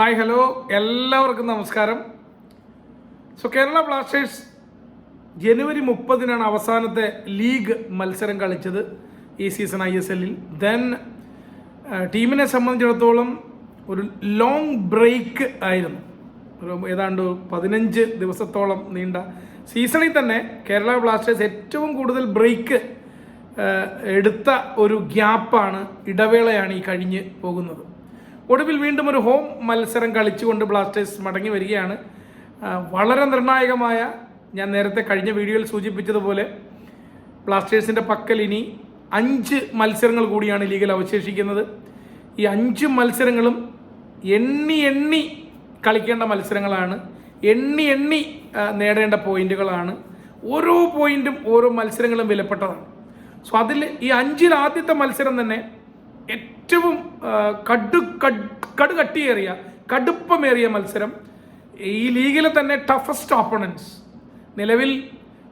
Hi hello. എല്ലാവർക്കും നമസ്കാരം. So Kerala Blasters ജനുവരി മുപ്പതിനാണ് അവസാനത്തെ ലീഗ് മത്സരം കളിച്ചത് ഈ സീസൺ ഐ എസ് എല്ലിൽ. ദെൻ ടീമിനെ സംബന്ധിച്ചിടത്തോളം ഒരു ലോങ് ബ്രേക്ക് ആയിരുന്നു. ഒരു ഏതാണ്ട് പതിനഞ്ച് ദിവസത്തോളം നീണ്ട സീസണിൽ തന്നെ കേരള ബ്ലാസ്റ്റേഴ്സ് ഏറ്റവും കൂടുതൽ ബ്രേക്ക് എടുത്ത ഒരു ഗ്യാപ്പാണ് ഇടവേളയാണ് ഈ കഴിഞ്ഞ് പോകുന്നത്. ഒടുവിൽ വീണ്ടും ഒരു ഹോം മത്സരം കളിച്ചുകൊണ്ട് ബ്ലാസ്റ്റേഴ്സ് മടങ്ങി വരികയാണ്. വളരെ നിർണായകമായ ഞാൻ നേരത്തെ കഴിഞ്ഞ വീഡിയോയിൽ സൂചിപ്പിച്ചതുപോലെ ബ്ലാസ്റ്റേഴ്സിന്റെ പക്കൽ ഇനി അഞ്ച് മത്സരങ്ങൾ കൂടിയാണ് ലീഗിൽ അവശേഷിക്കുന്നത്. ഈ അഞ്ച് മത്സരങ്ങളും എണ്ണി എണ്ണി കളിക്കേണ്ട മത്സരങ്ങളാണ്. എണ്ണി എണ്ണി നേടേണ്ട പോയിന്റുകളാണ്. ഓരോ പോയിന്റും ഓരോ മത്സരങ്ങളും വിലപ്പെട്ടതാണ്. സോ അതിൽ ഈ അഞ്ചിൽ ആദ്യത്തെ മത്സരം തന്നെ ഏറ്റവും കടു കടു കട്ടിയേറിയ കടുകട്ടിയേറിയ കടുപ്പമേറിയ മത്സരം ഈ ലീഗിലെ തന്നെ ടഫസ്റ്റ് ഓപ്പണൻസ് നിലവിൽ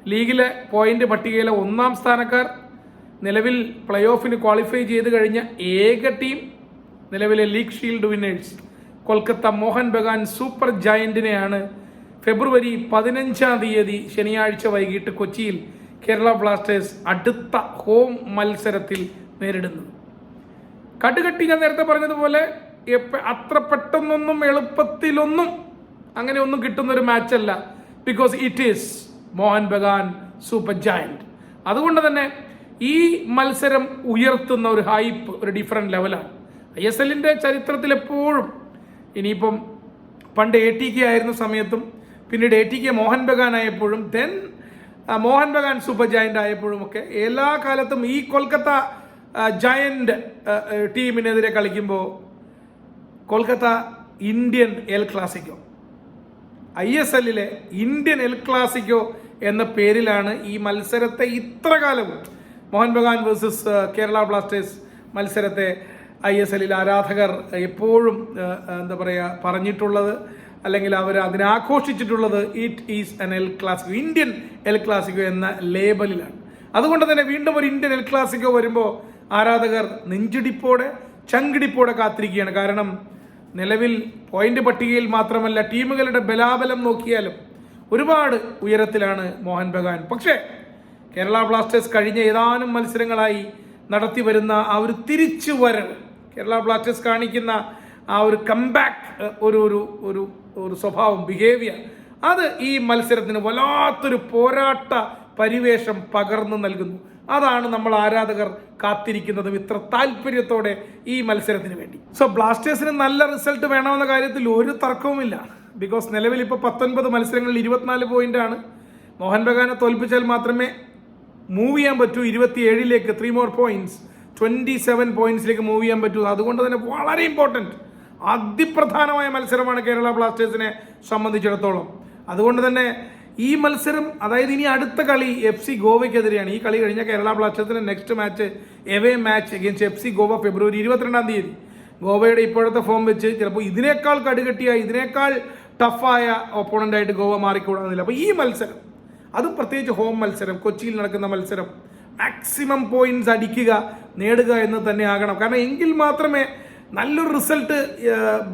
ലീഗിലെ പോയിന്റ് പട്ടികയിലെ ഒന്നാം സ്ഥാനക്കാർ നിലവിൽ പ്ലേ ഓഫിന് ക്വാളിഫൈ ചെയ്ത് കഴിഞ്ഞ ഏക ടീം നിലവിലെ league shield winners Kolkata Mohun Bagan super ജയന്റിനെയാണ് ഫെബ്രുവരി പതിനഞ്ചാം തീയതി ശനിയാഴ്ച വൈകിട്ട് കൊച്ചിയിൽ കേരള ബ്ലാസ്റ്റേഴ്സ് അടുത്ത ഹോം മത്സരത്തിൽ നേരിടുന്നത്. കടുകട്ടി ഞാൻ നേരത്തെ പറഞ്ഞതുപോലെ അത്ര പെട്ടെന്നൊന്നും എളുപ്പത്തിലൊന്നും അങ്ങനെ ഒന്നും കിട്ടുന്ന ഒരു മാച്ചല്ല. Because it is Mohun Bagan super giant അതുകൊണ്ട് തന്നെ ഈ മത്സരം ഉയർത്തുന്ന ഒരു ഹൈപ്പ് ഒരു ഡിഫറെന്റ് ലെവലാണ് ഐ എസ് എല്ലിന്റെ ചരിത്രത്തിൽ എപ്പോഴും ഇനിയിപ്പം പണ്ട് എ ടി കെ ആയിരുന്ന സമയത്തും പിന്നീട് A T K Mohun Bagan ആയപ്പോഴും then Mohun Bagan super giant ആയപ്പോഴും ഒക്കെ എല്ലാ കാലത്തും ഈ കൊൽക്കത്ത ജയന്റ് ടീമിനെതിരെ കളിക്കുമ്പോൾ Kolkata Indian El Clasico? I S എല്ലിലെ Indian El Clasico എന്ന പേരിലാണ് ഈ മത്സരത്തെ ഇത്ര കാലവും മോഹൻ ബഗാൻ വേഴ്സസ് കേരള ബ്ലാസ്റ്റേഴ്സ് മത്സരത്തെ ഐ എസ് എല്ലിൽ ആരാധകർ എപ്പോഴും എന്താ പറയുക പറഞ്ഞിട്ടുള്ളത് അല്ലെങ്കിൽ അവർ അതിനെ ആഘോഷിച്ചിട്ടുള്ളത് it is an El Clasico Indian El Clasico എന്ന ലേബലിലാണ് അതുകൊണ്ട് തന്നെ വീണ്ടും ഒരു ഇന്ത്യൻ എൽ ക്ലാസിക്കോ വരുമ്പോൾ ആരാധകർ നെഞ്ചിടിപ്പോടെ ചങ്കിടിപ്പോടെ കാത്തിരിക്കുകയാണ്. കാരണം നിലവിൽ പോയിന്റ് പട്ടികയിൽ മാത്രമല്ല ടീമുകളുടെ ബലാബലം നോക്കിയാലും ഒരുപാട് ഉയരത്തിലാണ് മോഹൻ ബഗാൻ. പക്ഷേ കേരള ബ്ലാസ്റ്റേഴ്സ് കഴിഞ്ഞ ഏതാനും മത്സരങ്ങളായി നടത്തി വരുന്ന ആ ഒരു തിരിച്ചു വരവ് കേരള ബ്ലാസ്റ്റേഴ്സ് കാണിക്കുന്ന ആ ഒരു കംബാക്ക് ഒരു ഒരു ഒരു ഒരു സ്വഭാവം ബിഹേവിയർ അത് ഈ മത്സരത്തിന് വല്ലാത്തൊരു പോരാട്ട പരിവേഷം പകർന്നു നൽകുന്നു. അതാണ് നമ്മൾ ആരാധകർ കാത്തിരിക്കുന്നതും ഇത്ര താല്പര്യത്തോടെ ഈ മത്സരത്തിന് വേണ്ടി. സോ ബ്ലാസ്റ്റേഴ്സിന് നല്ല റിസൾട്ട് വേണമെന്ന കാര്യത്തിൽ ഒരു തർക്കവുമില്ല. ബിക്കോസ് നിലവിൽ ഇപ്പോൾ പത്തൊൻപത് മത്സരങ്ങളിൽ ഇരുപത്തിനാല് ആണ്. മോഹൻ ബഗാനെ തോൽപ്പിച്ചാൽ മാത്രമേ മൂവ് ചെയ്യാൻ പറ്റൂ. ഇരുപത്തി ഏഴിലേക്ക് three more points twenty seven പോയിന്റ്സിലേക്ക് move ചെയ്യാൻ പറ്റൂ. അതുകൊണ്ട് തന്നെ വളരെ ഇമ്പോർട്ടന്റ് അതിപ്രധാനമായ മത്സരമാണ് കേരള ബ്ലാസ്റ്റേഴ്സിനെ സംബന്ധിച്ചിടത്തോളം. അതുകൊണ്ട് തന്നെ ഈ മത്സരം അതായത് ഇനി അടുത്ത കളി എഫ് സി ഗോവയ്ക്കെതിരെയാണ്. ഈ കളി കഴിഞ്ഞ കേരള ബ്ലാസ്റ്റേഴ്സിന്റെ next match away match against F C Goa ഫെബ്രുവരി ഇരുപത്തിരണ്ടാം തീയതി. ഗോവയുടെ ഇപ്പോഴത്തെ ഫോം വെച്ച് ചിലപ്പോൾ ഇതിനേക്കാൾ കടുകട്ടിയ ഇതിനേക്കാൾ ടഫായ ഒപ്പോണന്റ് ആയിട്ട് ഗോവ മാറിക്കൂടാന്നില്ല അപ്പോൾ ഈ മത്സരം അതും പ്രത്യേകിച്ച് ഹോം മത്സരം കൊച്ചിയിൽ നടക്കുന്ന മത്സരം മാക്സിമം പോയിന്റ്സ് അടിക്കുക നേടുക എന്ന് തന്നെ ആകണം. കാരണം എങ്കിൽ മാത്രമേ നല്ലൊരു റിസൾട്ട്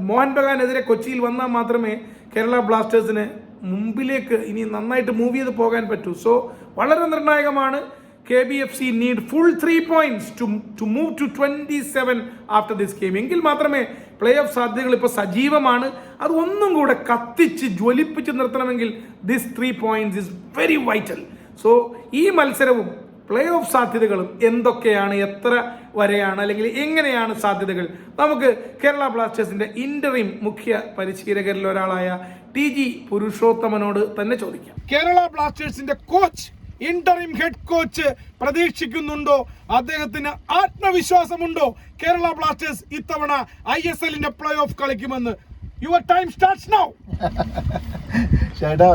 മോഹൻ ബഗാനെതിരെ കൊച്ചിയിൽ വന്നാൽ മാത്രമേ കേരള ബ്ലാസ്റ്റേഴ്സിന് മുമ്പിലേക്ക് ഇനി നന്നായിട്ട് മൂവ് ചെയ്ത് പോകാൻ പറ്റൂ. സോ വളരെ നിർണായകമാണ് K B F C need full three points to to move to twenty seven after this game എങ്കിൽ മാത്രമേ പ്ലേ ഓഫ് സാധ്യതകൾ ഇപ്പോൾ സജീവമാണ്. അത് ഒന്നും കൂടെ കത്തിച്ച് ജ്വലിപ്പിച്ച് നിർത്തണമെങ്കിൽ this three points is very vital so ഈ മത്സരവും പ്ലേ ഓഫ് സാധ്യതകളും എന്തൊക്കെയാണ്? എത്ര വരെയാണ്? അല്ലെങ്കിൽ എങ്ങനെയാണ് സാധ്യതകൾ? നമുക്ക് കേരള ബ്ലാസ്റ്റേഴ്സിന്റെ ഇന്ററിം മുഖ്യ പരിശീലകരിൽ ഒരാളായ ടി ജി പുരുഷോത്തമനോട് തന്നെ ചോദിക്കാം. കേരള ബ്ലാസ്റ്റേഴ്സിന്റെ കോച്ച് ഇന്ററിം ഹെഡ് കോച്ച് പ്രതീക്ഷിക്കുന്നുണ്ടോ? അദ്ദേഹത്തിന് ആത്മവിശ്വാസമുണ്ടോ? കേരള ബ്ലാസ്റ്റേഴ്സ് ഇത്തവണ ഐ എസ് എല്ലിന്റെ പ്ലേ ഓഫ് കളിക്കുമെന്ന്. യുവർ ടൈം സ്റ്റാർട്ട്സ് നൗ ചേട്ടാ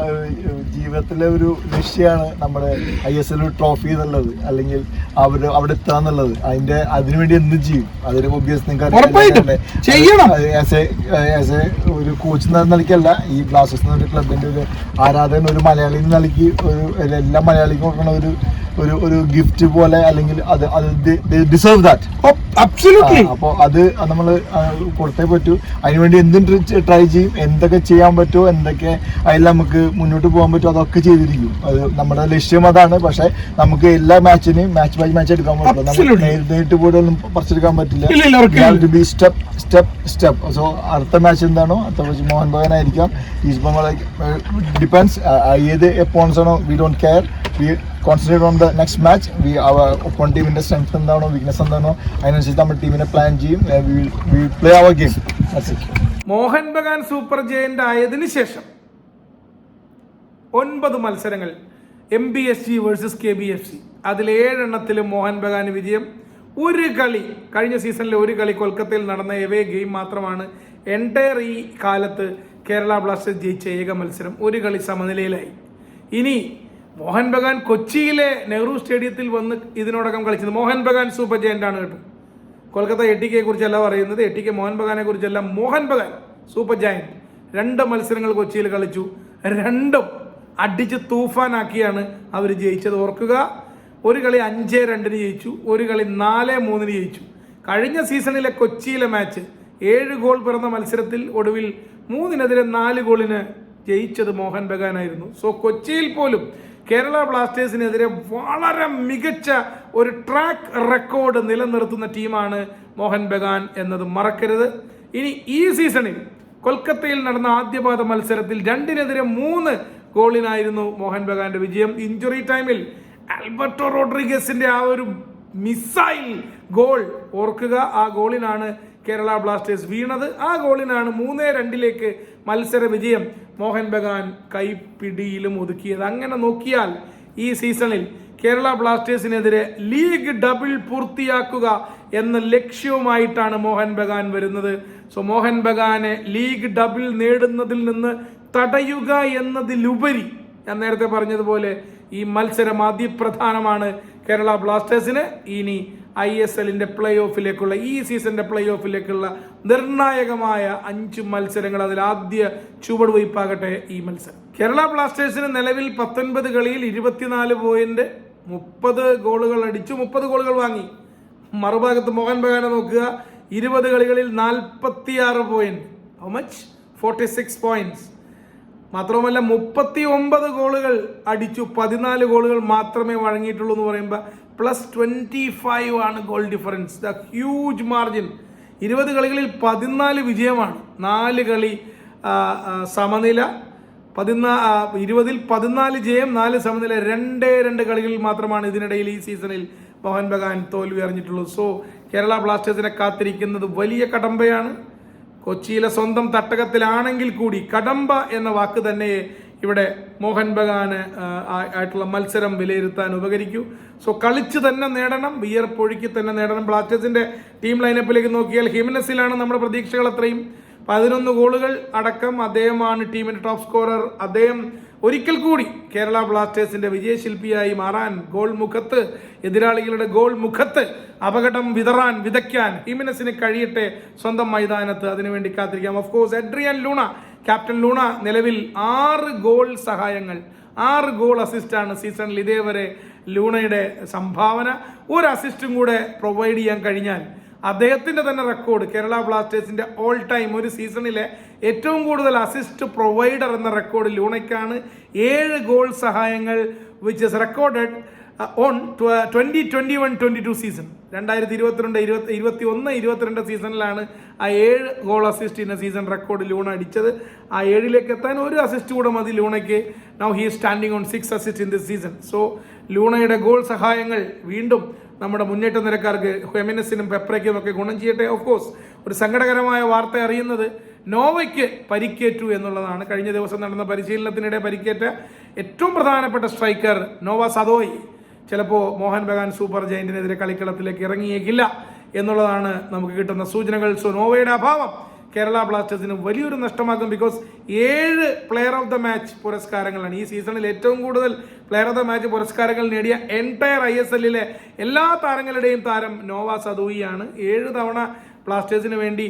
ജീവിതത്തിലെ ഒരു ലക്ഷ്യമാണ് നമ്മുടെ ഐ എസ് എൽ ട്രോഫി എന്നുള്ളത്. അല്ലെങ്കിൽ അവർ അവിടെ എത്തുക എന്നുള്ളത്. അതിന്റെ അതിനുവേണ്ടി എന്ത് ചെയ്യും? അതൊരു ഒബ്വിയസ് നിങ്ങൾക്ക് ഒരു കോച്ച് നൽകിയല്ല ഈ ബ്ലാസ്റ്റേഴ്സ് ക്ലബിന്റെ ഒരു ആരാധകൻ ഒരു മലയാളി നൽകി ഒരു ഒരു എല്ലാ മലയാളിക്കും കൊടുക്കുന്ന ഒരു ഒരു ഒരു ഗിഫ്റ്റ് പോലെ അല്ലെങ്കിൽ അത് അത് ഡിസേർവ് ദാറ്റ് അപ്പോൾ അത് നമ്മൾ കൊടുത്തേ പറ്റൂ. അതിനുവേണ്ടി എന്തും ട്രൈ ചെയ്യും. എന്തൊക്കെ ചെയ്യാൻ പറ്റുമോ എന്തൊക്കെ അതിൽ നമുക്ക് മുന്നോട്ട് പോകാൻ പറ്റുമോ അതൊക്കെ ചെയ്തിരിക്കും. അത് നമ്മുടെ ലക്ഷ്യം അതാണ്. പക്ഷെ നമുക്ക് എല്ലാ മാച്ചിനെയും മാച്ച് ബൈ മാച്ച് എടുക്കാൻ പറ്റില്ല. നമുക്ക്. നേരിട്ട് പോയിട്ട് ഒന്നും പറിച്ചെടുക്കാൻ പറ്റില്ല. Be step step step so അടുത്ത മാച്ച് എന്താണോ അടുത്ത മാച്ച് മോഹൻ ബഗാൻ ആയിരിക്കാം ഡിപ്പെൻസ് ഏത് എപ്പോൺസ് ആണോ we don't care we concentrate on the next match we our opponent ടീമിന്റെ സ്ട്രെങ്ത് എന്താണോ വീക്ക്നെസ് എന്താണോ അതിനനുസരിച്ച് നമ്മൾ ടീമിനെ പ്ലാൻ ചെയ്യും. Play our game Mohun Bagan super giant ആയതിനു ശേഷം ഒൻപത് മത്സരങ്ങൾ. M B S G versus K B F C അതിൽ ഏഴെണ്ണത്തിലും മോഹൻ ബഗാൻ വിജയം. ഒരു കളി കഴിഞ്ഞ സീസണിലെ ഒരു കളി കൊൽക്കത്തയിൽ നടന്ന എവേ ഗെയിം മാത്രമാണ് എന്റയർ ഈ കാലത്ത് കേരള ബ്ലാസ്റ്റേഴ്സ് ജയിച്ച ഏക മത്സരം. ഒരു കളി സമനിലയിലായി. ഇനി മോഹൻ ബഗാൻ കൊച്ചിയിലെ നെഹ്റു സ്റ്റേഡിയത്തിൽ വന്ന് ഇതിനോടകം കളിച്ചത്. മോഹൻ ബഗാൻ സൂപ്പർ ജയന്റ് ആണ് കേട്ടോ കൊൽക്കത്ത എട്ടിക്കയെ കുറിച്ചല്ല പറയുന്നത്. എട്ടിക്ക് മോഹൻ ബഗാനെ കുറിച്ചല്ല മോഹൻ ബഗാൻ സൂപ്പർ ജയന്റ് രണ്ട് മത്സരങ്ങൾ കൊച്ചിയിൽ കളിച്ചു. രണ്ടും അടിച്ച് തൂഫാനാക്കിയാണ് അവർ ജയിച്ചത്. ഓർക്കുക ഒരു കളി അഞ്ച് രണ്ടിന് ജയിച്ചു ഒരു കളി നാല് മൂന്നിന് ജയിച്ചു. കഴിഞ്ഞ സീസണിലെ കൊച്ചിയിലെ മാച്ച് ഏഴ് ഗോൾ പിറന്ന മത്സരത്തിൽ ഒടുവിൽ മൂന്നിനെതിരെ നാല് ഗോളിന് ജയിച്ചത് മോഹൻ ബഗാനായിരുന്നു. സോ കൊച്ചിയിൽ പോലും കേരള ബ്ലാസ്റ്റേഴ്സിനെതിരെ വളരെ മികച്ച ഒരു ട്രാക്ക് റെക്കോർഡ് നിലനിർത്തുന്ന ടീമാണ് മോഹൻ ബഗാൻ എന്നത് മറക്കരുത്. ഇനി ഈ സീസണിൽ കൊൽക്കത്തയിൽ നടന്ന ആദ്യപാദ മത്സരത്തിൽ രണ്ടിനെതിരെ മൂന്ന് ഗോളിനായിരുന്നു മോഹൻ ബഗാന്റെ വിജയം. ഇഞ്ചുറി ടൈമിൽ ആൽബർട്ടോ റോഡ്രിഗസിന്റെ ആ ഒരു മിസൈൽ ഗോൾ ഓർക്കുക. ആ ഗോളിനാണ് കേരള ബ്ലാസ്റ്റേഴ്സ് വീണത്. ആ ഗോളിനാണ് മൂന്നേ രണ്ടിലേക്ക് മത്സര വിജയം മോഹൻ ബഗാൻ കൈപ്പിടിയിലും ഒതുക്കിയത്. അങ്ങനെ നോക്കിയാൽ ഈ സീസണിൽ കേരള ബ്ലാസ്റ്റേഴ്സിനെതിരെ ലീഗ് ഡബിൾ പൂർത്തിയാക്കുക എന്ന ലക്ഷ്യവുമായിട്ടാണ് മോഹൻ ബഗാൻ വരുന്നത്. സോ മോഹൻ ബഗാനെ ലീഗ് ഡബിൾ നേടുന്നതിൽ നിന്ന് തടയുക എന്നതിലുപരി ഞാൻ നേരത്തെ പറഞ്ഞതുപോലെ ഈ മത്സരം അതിപ്രധാനമാണ് കേരള ബ്ലാസ്റ്റേഴ്സിന്. ഇനി ഐ എസ് എല്ലിന്റെ പ്ലേ ഓഫിലേക്കുള്ള ഈ സീസണിന്റെ പ്ലേ ഓഫിലേക്കുള്ള നിർണായകമായ അഞ്ച് മത്സരങ്ങൾ അതിൽ ആദ്യ ചുവടുവയ്പാകട്ടെ ഈ മത്സരം. കേരള ബ്ലാസ്റ്റേഴ്സിന് നിലവിൽ പത്തൊൻപത് കളിയിൽ ഇരുപത്തിനാല് പോയിന്റ് മുപ്പത് ഗോളുകൾ അടിച്ചു മുപ്പത് ഗോളുകൾ വാങ്ങി. മറുഭാഗത്ത് മോഹൻ ബഗാനെ നോക്കുക ഇരുപത് കളികളിൽ നാൽപ്പത്തിയാറ് point. How much forty six points മാത്രവുമല്ല മുപ്പത്തി ഒമ്പത് ഗോളുകൾ അടിച്ചു പതിനാല് ഗോളുകൾ മാത്രമേ വഴങ്ങിയിട്ടുള്ളൂ എന്ന് പറയുമ്പോൾ പ്ലസ് ട്വന്റി ഫൈവ് ആണ് goal difference the huge margin ഇരുപത് കളികളിൽ പതിനാല് വിജയമാണ്. നാല് കളി സമനില. പതിനാ ഇരുപതിൽ പതിനാല് ജയം നാല് സമനില. രണ്ടേ രണ്ട് കളികളിൽ മാത്രമാണ് ഇതിനിടയിൽ ഈ സീസണിൽ മോഹൻ ബഗാൻ തോൽവി അറിഞ്ഞിട്ടുള്ളത്. സോ കേരള ബ്ലാസ്റ്റേഴ്സിനെ കാത്തിരിക്കുന്നത് വലിയ കടമ്പയാണ്. കൊച്ചിയിലെ സ്വന്തം തട്ടകത്തിലാണെങ്കിൽ കൂടി കടമ്പ എന്ന വാക്ക് തന്നെ ഇവിടെ മോഹൻ ബഗാന് ആയിട്ടുള്ള മത്സരം വിലയിരുത്താൻ ഉപകരിക്കൂ. സോ കളിച്ച് തന്നെ നേടണം വിയർപ്പൊഴുക്കി തന്നെ നേടണം. ബ്ലാസ്റ്റേഴ്സിന്റെ ടീം ലൈനപ്പിലേക്ക് നോക്കിയാൽ ഹിമനസിലാണ് നമ്മുടെ പ്രതീക്ഷകൾ അത്രയും. പതിനൊന്ന് ഗോളുകൾ അടക്കം അദ്ദേഹമാണ് ടീമിന്റെ ടോപ്പ് സ്കോറർ അദ്ദേഹം ഒരിക്കൽ കൂടി കേരള ബ്ലാസ്റ്റേഴ്സിന്റെ വിജയശില്പിയായി മാറാൻ ഗോൾ മുഖത്ത് എതിരാളികളുടെ ഗോൾ മുഖത്ത് അപകടം വിതറാൻ വിതയ്ക്കാൻ ഹിമിനസിന് കഴിയട്ടെ സ്വന്തം മൈതാനത്ത്. അതിനുവേണ്ടി കാത്തിരിക്കാം. Of course Adrian Luna captain Luna നിലവിൽ ആറ് ഗോൾ സഹായങ്ങൾ ആറ് ഗോൾ അസിസ്റ്റാണ് സീസണിൽ ഇതേവരെ ലൂണയുടെ സംഭാവന. ഒരു അസിസ്റ്റും കൂടെ പ്രൊവൈഡ് ചെയ്യാൻ കഴിഞ്ഞാൽ അദ്ദേഹത്തിന്റെ തന്നെ റെക്കോർഡ് കേരള ബ്ലാസ്റ്റേഴ്സിന്റെ ഓൾ ടൈം ഒരു സീസണിലെ ഏറ്റവും കൂടുതൽ അസിസ്റ്റ് പ്രൊവൈഡർ എന്ന റെക്കോർഡ് ലൂണയ്ക്കാണ്. ഏഴ് ഗോൾ സഹായങ്ങൾ which is recorded on twenty twenty one twenty two season രണ്ടായിരത്തി ഇരുപത്തിരണ്ട് ഇരുപത്തി ഇരുപത്തി ഒന്ന് ഇരുപത്തിരണ്ട് സീസണിലാണ് ആ ഏഴ് ഗോൾ അസിസ്റ്റ് ഇന്ന സീസൺ റെക്കോർഡ് ലൂണ അടിച്ചത്. ആ ഏഴിലേക്ക് എത്താൻ ഒരു അസിസ്റ്റ് കൂടെ മതി ലൂണയ്ക്ക്. Now he standing on six assist in this season so ലൂണയുടെ goal സഹായങ്ങൾ വീണ്ടും നമ്മുടെ മുന്നേറ്റ നിരക്കാർക്ക് ഹെമിനസിനും പെപ്രയ്ക്കും ഒക്കെ ഗുണം ചെയ്യട്ടെ ഓഫ് കോഴ്സ് ഒരു സങ്കടകരമായ വാർത്ത അറിയുന്നത് നോവയ്ക്ക് പരിക്കേറ്റു എന്നുള്ളതാണ്. കഴിഞ്ഞ ദിവസം നടന്ന പരിശീലനത്തിനിടെ പരിക്കേറ്റ ഏറ്റവും പ്രധാനപ്പെട്ട സ്ട്രൈക്കർ നോവ സദോയ്. ചിലപ്പോൾ മോഹൻ ബഗാൻ സൂപ്പർ ജയന്റിനെതിരെ കളിക്കളത്തിലേക്ക് ഇറങ്ങിയേക്കില്ല എന്നുള്ളതാണ് നമുക്ക് കിട്ടുന്ന സൂചനകൾ. സോ നോവയുടെ അഭാവം കേരള ബ്ലാസ്റ്റേഴ്സിന് വലിയൊരു നഷ്ടമാകും ബിക്കോസ് ഏഴ് പ്ലെയർ ഓഫ് ദ മാച്ച് പുരസ്കാരങ്ങളാണ്. ഈ സീസണിൽ ഏറ്റവും കൂടുതൽ പ്ലെയർ ഓഫ് ദ മാച്ച് പുരസ്കാരങ്ങൾ നേടിയ എൻടയർ ഐ എസ് എല്ലിലെ എല്ലാ താരങ്ങളുടെയും താരം നോവ സദൂയിയാണ്. ഏഴ് തവണ ബ്ലാസ്റ്റേഴ്സിന് വേണ്ടി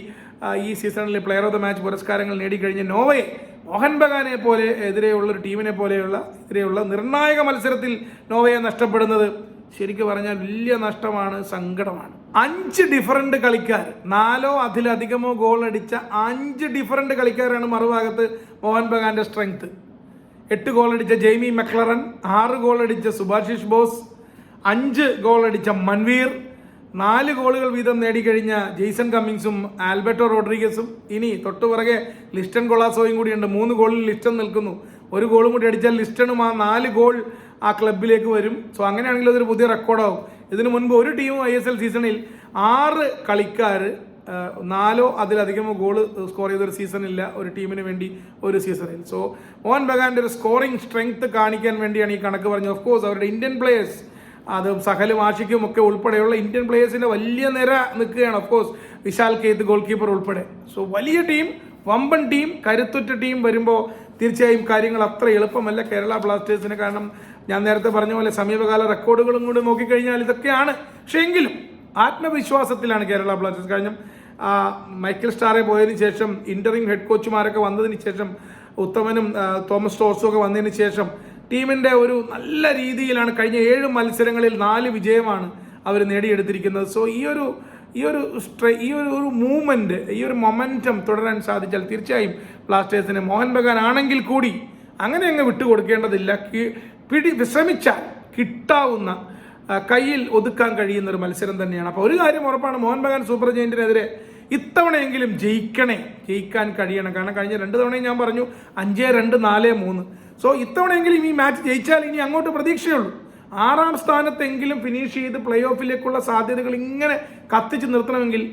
ഈ സീസണിൽ പ്ലെയർ ഓഫ് ദ മാച്ച് പുരസ്കാരങ്ങൾ നേടിക്കഴിഞ്ഞ നോവയെ മോഹൻ ബഗാനെ പോലെ എതിരെയുള്ള ഒരു ടീമിനെ പോലെയുള്ള എതിരെയുള്ള നിർണായക മത്സരത്തിൽ നോവയെ നഷ്ടപ്പെടുന്നത് ശരിക്കും പറഞ്ഞാൽ വലിയ നഷ്ടമാണ് സങ്കടമാണ്. അഞ്ച് ഡിഫറന്റ് കളിക്കാർ നാലോ അതിലധികമോ ഗോൾ അടിച്ച അഞ്ച് ഡിഫറന്റ് കളിക്കാരാണ് മറുഭാഗത്ത് മോഹൻ ബഗാന്റെ സ്ട്രെങ്ത് എട്ട് ഗോൾ അടിച്ച ജെയ്മി മെക്ലറൻ ആറ് ഗോൾ അടിച്ച സുഭാഷിഷ് ബോസ് അഞ്ച് ഗോൾ അടിച്ച മൻവീർ നാല് ഗോളുകൾ വീതം നേടിക്കഴിഞ്ഞ ജെയ്സൺ കമ്മിങ്സും ആൽബർട്ടോ റോഡ്രിഗസും ഇനി തൊട്ടുപുറകെ ലിസ്റ്റൺ കൊളാസോയും കൂടിയുണ്ട്. മൂന്ന് ഗോളിൽ ലിസ്റ്റൺ നിൽക്കുന്നു. ഒരു ഗോളും കൂടി അടിച്ചാൽ ലിസ്റ്റണും ആ നാല് ഗോൾ ആ ക്ലബിലേക്ക് വരും. സോ അങ്ങനെയാണെങ്കിൽ അതൊരു പുതിയ റെക്കോർഡാവും. ഇതിനു മുൻപ് ഒരു ടീമും ഐ എസ് എൽ സീസണിൽ ആറ് കളിക്കാർ നാലോ അതിലധികമോ ഗോൾ സ്കോർ ചെയ്ത ഒരു സീസൺ ഇല്ല ഒരു ടീമിന് വേണ്ടി ഒരു സീസണിൽ. സോ മോഹൻ ബഗാന്റെ ഒരു സ്കോറിംഗ് സ്ട്രെങ്ത് കാണിക്കാൻ വേണ്ടിയാണ് ഈ കണക്ക് പറഞ്ഞത്. ഓഫ് കോഴ്സ് അവരുടെ ഇന്ത്യൻ പ്ലേയേഴ്സ് അത് സഹലും ആഷിക്കും ഒക്കെ ഉൾപ്പെടെയുള്ള ഇന്ത്യൻ പ്ലേയേഴ്സിന്റെ വലിയ നിര നിൽക്കുകയാണ്. Of course Vishal Kaith goalkeeper ഉൾപ്പെടെ. സോ വലിയ ടീം വമ്പൻ ടീം കരുത്തുറ്റ ടീം വരുമ്പോൾ തീർച്ചയായും കാര്യങ്ങൾ അത്ര എളുപ്പമല്ല കേരള ബ്ലാസ്റ്റേഴ്സിന്. കാരണം ഞാൻ നേരത്തെ പറഞ്ഞ പോലെ സമീപകാല റെക്കോർഡുകളും കൂടി നോക്കിക്കഴിഞ്ഞാൽ ഇതൊക്കെയാണ്. പക്ഷേ എങ്കിലും ആത്മവിശ്വാസത്തിലാണ് കേരള ബ്ലാസ്റ്റേഴ്സ്. കാരണം മൈക്കിൾ സ്റ്റാറെ പോയതിനു ശേഷം ഇന്ററിംഗ് ഹെഡ് കോച്ചുമാരൊക്കെ വന്നതിന് ശേഷം ഉത്തമനും തോമസ് ടോർസും ഒക്കെ വന്നതിന് ശേഷം ടീമിന്റെ ഒരു നല്ല രീതിയിലാണ് കഴിഞ്ഞ ഏഴ് മത്സരങ്ങളിൽ നാല് വിജയമാണ് അവർ നേടിയെടുത്തിരിക്കുന്നത്. സോ ഈ ഒരു ഈ ഒരു സ്ട്രെ ഈ ഒരു ഒരു മൂവ്മെന്റ് ഈ ഒരു മൊമെന്റം തുടരാൻ സാധിച്ചാൽ തീർച്ചയായും ബ്ലാസ്റ്റേഴ്സിന് മോഹൻ ബഗാൻ ആണെങ്കിൽ കൂടി അങ്ങനെ അങ്ങ് വിട്ടുകൊടുക്കേണ്ടതില്ല. പിടി വിശ്രമിച്ചാൽ കിട്ടാവുന്ന കയ്യിൽ ഒതുക്കാൻ കഴിയുന്ന ഒരു മത്സരം തന്നെയാണ്. അപ്പോൾ ഒരു കാര്യം ഉറപ്പാണ് മോഹൻ ബഗാൻ സൂപ്പർ ജയന്റിനെതിരെ ഇത്തവണയെങ്കിലും ജയിക്കണേ ജയിക്കാൻ കഴിയണം. കാരണം കഴിഞ്ഞ രണ്ട് തവണയും ഞാൻ പറഞ്ഞു അഞ്ച് രണ്ട് നാല് മൂന്ന്. സോ ഇത്തവണയെങ്കിലും ഈ മാച്ച് ജയിച്ചാൽ ഇനി അങ്ങോട്ട് പ്രതീക്ഷയുള്ളൂ. ആറാം സ്ഥാനത്തെങ്കിലും ഫിനിഷ് ചെയ്ത് പ്ലേ ഓഫിലേക്കുള്ള സാധ്യതകൾ ഇങ്ങനെ കത്തിച്ച് നിർത്തണമെങ്കിൽ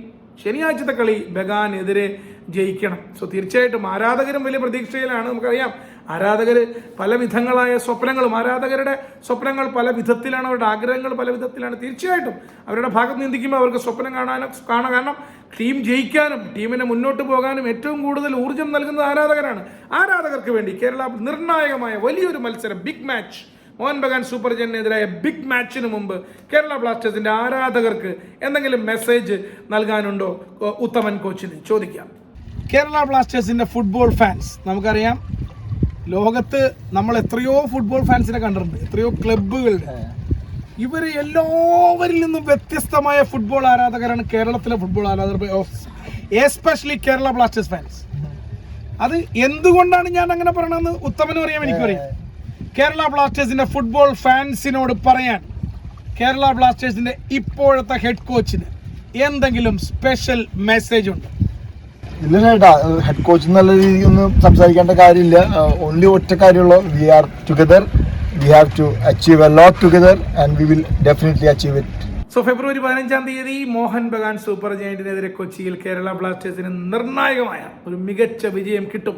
ശനിയാഴ്ചത്തെ കളി ബഗാനെതിരെ ജയിക്കണം. സോ തീർച്ചയായിട്ടും ആരാധകരും വലിയ പ്രതീക്ഷയിലാണ്. നമുക്കറിയാം ആരാധകർ പല വിധങ്ങളായ സ്വപ്നങ്ങളും ആരാധകരുടെ സ്വപ്നങ്ങൾ പല വിധത്തിലാണ് അവരുടെ ആഗ്രഹങ്ങൾ പല വിധത്തിലാണ്. തീർച്ചയായിട്ടും അവരുടെ ഭാഗത്ത് നിന്ദിക്കുമ്പോൾ അവർക്ക് സ്വപ്നം കാണാനും കാണാൻ കാരണം ടീം ജയിക്കാനും ടീമിനെ മുന്നോട്ട് പോകാനും ഏറ്റവും കൂടുതൽ ഊർജം നൽകുന്നത് ആരാധകരാണ്? ആരാധകർക്ക് വേണ്ടി കേരള നിർണായകമായ വലിയൊരു മത്സരം big match Mohun Bagan super ജെന്നിനെതിരായ big മാച്ചിന് മുമ്പ് കേരള ബ്ലാസ്റ്റേഴ്സിന്റെ ആരാധകർക്ക് എന്തെങ്കിലും മെസ്സേജ് നൽകാനുണ്ടോ? ഉത്തമൻ കോച്ചിന് ചോദിക്കാം. കേരള ബ്ലാസ്റ്റേഴ്സിന്റെ ഫുട്ബോൾ ഫാൻസ് നമുക്കറിയാം. ലോകത്ത് നമ്മൾ എത്രയോ ഫുട്ബോൾ ഫാൻസിനെ കണ്ടിട്ടുണ്ട്. എത്രയോ ക്ലബ്ബുകളുടെ ഇവർ എല്ലാവരിൽ നിന്നും വ്യത്യസ്തമായ ഫുട്ബോൾ ആരാധകരാണ് കേരളത്തിലെ ഫുട്ബോൾ ആരാധകർ. എസ്പെഷ്യലി കേരള ബ്ലാസ്റ്റേഴ്സ് ഫാൻസ് അത് എന്തുകൊണ്ടാണ് ഞാൻ അങ്ങനെ പറയണമെന്ന് ഉത്തമനും അറിയാം എനിക്കറിയാം കേരള ബ്ലാസ്റ്റേഴ്സിന്റെ ഫുട്ബോൾ ഫാൻസിനോട് പറയാൻ കേരള ബ്ലാസ്റ്റേഴ്സിന്റെ ഇപ്പോഴത്തെ ഹെഡ് കോച്ചിന് എന്തെങ്കിലും സ്പെഷ്യൽ മെസ്സേജ് ഉണ്ട്? ഇല്ല ചേട്ടാ ഹെഡ് കോച്ച് നല്ല രീതിയിൽ ഒന്നും സംസാരിക്കേണ്ട കാര്യമില്ല. ഓൺലി ഒറ്റ കാര്യമുള്ളൂ. We are together we have to achieve a lot together and we will definitely achieve it so ഫെബ്രുവരി പതിനഞ്ചാം തീയതി മോഹൻ ബഗാൻ സൂപ്പർ ജയന്റിനെതിരെ കൊച്ചിയിൽ കേരള ബ്ലാസ്റ്റേഴ്സിന് നിർണായകമായ ഒരു മികച്ച വിജയം കിട്ടും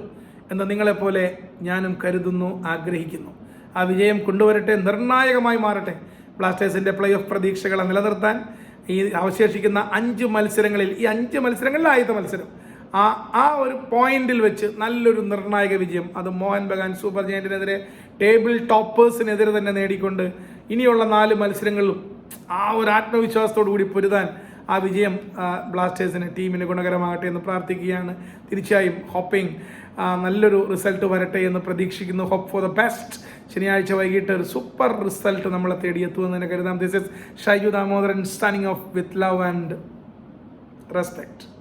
എന്ന് നിങ്ങളെപ്പോലെ ഞാനും കരുതുന്നു ആഗ്രഹിക്കുന്നു. ആ വിജയം കൊണ്ടുവരട്ടെ നിർണായകമായി മാറട്ടെ. ബ്ലാസ്റ്റേഴ്സിന്റെ പ്ലേ ഓഫ് പ്രതീക്ഷകളെ നിലനിർത്താൻ ഈ അവശേഷിക്കുന്ന അഞ്ച് മത്സരങ്ങളിൽ ഈ അഞ്ച് മത്സരങ്ങളിൽ ആദ്യത്തെ മത്സരം. ആ ആ ഒരു പോയിന്റിൽ വെച്ച് നല്ലൊരു നിർണായക വിജയം. അത് മോഹൻ ബഗാൻ സൂപ്പർ ജയന്റിനെതിരെ ടേബിൾ ടോപ്പേഴ്സിനെതിരെ തന്നെ നേടിക്കൊണ്ട് ഇനിയുള്ള നാല് മത്സരങ്ങളിലും ആ ഒരു ആത്മവിശ്വാസത്തോടു കൂടി പൊരുതാൻ ആ വിജയം ബ്ലാസ്റ്റേഴ്സിന് ടീമിന് ഗുണകരമാകട്ടെ എന്ന് പ്രാർത്ഥിക്കുകയാണ്. തീർച്ചയായും ഹോപ്പിംഗ് നല്ലൊരു റിസൾട്ട് വരട്ടെ എന്ന് പ്രതീക്ഷിക്കുന്നു. Hope for the best. ശനിയാഴ്ച വൈകിട്ട് ഒരു സൂപ്പർ റിസൾട്ട് നമ്മളെ തേടിയെത്തുമെന്ന് തന്നെ കരുതാം. This is Shaiju Damodaran signing off with love and respect